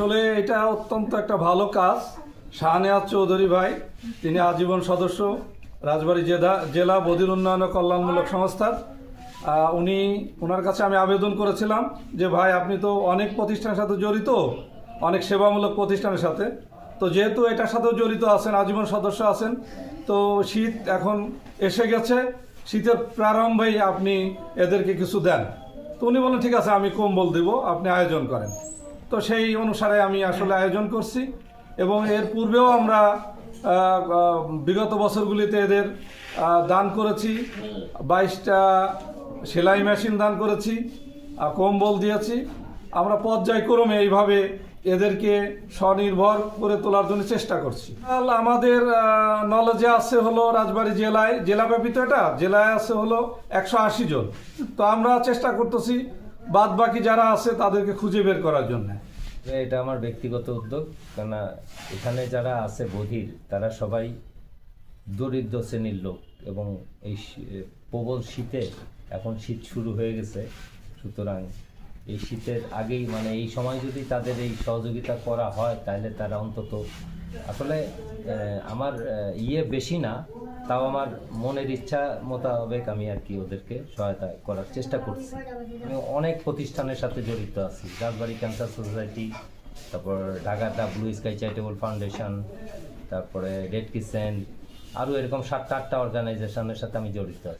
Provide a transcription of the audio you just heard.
আসলে এটা অত্যন্ত একটা ভালো কাজ। শাহনেয়াজ চৌধুরী ভাই, তিনি আজীবন সদস্য, রাজবাড়ী জেলা জেলা বদির উন্নয়ন কল্যাণমূলক সংস্থার। উনি ওনার কাছে আমি আবেদন করেছিলাম যে, ভাই, আপনি তো অনেক প্রতিষ্ঠানের সাথে জড়িত, অনেক সেবামূলক প্রতিষ্ঠানের সাথে। তো যেহেতু এটার সাথেও জড়িত আছেন, আজীবন সদস্য আছেন, তো শীত এখন এসে গেছে, শীতের প্রারম্ভেই আপনি এদেরকে কিছু দেন। তো উনি বলেন ঠিক আছে, আমি কম্বল দেব, আপনি আয়োজন করেন। তো সেই অনুসারে আমি আসলে আয়োজন করছি এবং এর পূর্বেও আমরা বিগত বছরগুলিতে এদের দান করেছি বাইশটা সেলাই মেশিন দান করেছি আর কম্বল দিয়েছি। আমরা পর্যায়ক্রমে এইভাবে এদেরকে স্বনির্ভর করে তোলার জন্য চেষ্টা করছি। আমাদের নলেজে আছে হলো রাজবাড়ী জেলায় জেলাব্যাপী তো এটা জেলায় আছে হলো একশো আশি জন। তো আমরা চেষ্টা করতেছি বাদ বাকি যারা আছে তাদেরকে খুঁজে বের করার জন্য। এটা আমার ব্যক্তিগত উদ্যোগ, কেননা এখানে যারা আছে বধির, তারা সবাই দরিদ্র শ্রেণির লোক এবং এই প্রবল শীতে এখন শীত শুরু হয়ে গেছে। সুতরাং এই শীতের আগেই মানে এই সময় যদি তাদের এই সহযোগিতা করা হয়, তাহলে তারা অন্তত, আসলে আমার ইয়ে বেশি না তাও আমার মনের ইচ্ছা মোতাবেক আমি আর কি ওদেরকে সহায়তা করার চেষ্টা করছি। আমি অনেক প্রতিষ্ঠানের সাথে জড়িত আছি। রাজবাড়ি ক্যান্সার সোসাইটি, তারপর ঢাকাটা ব্লু স্কাই চ্যারিটেবল ফাউন্ডেশন, তারপরে রেড কিসেন আরও এরকম সাতটা আটটা অর্গানাইজেশনের সাথে আমি জড়িত আছি।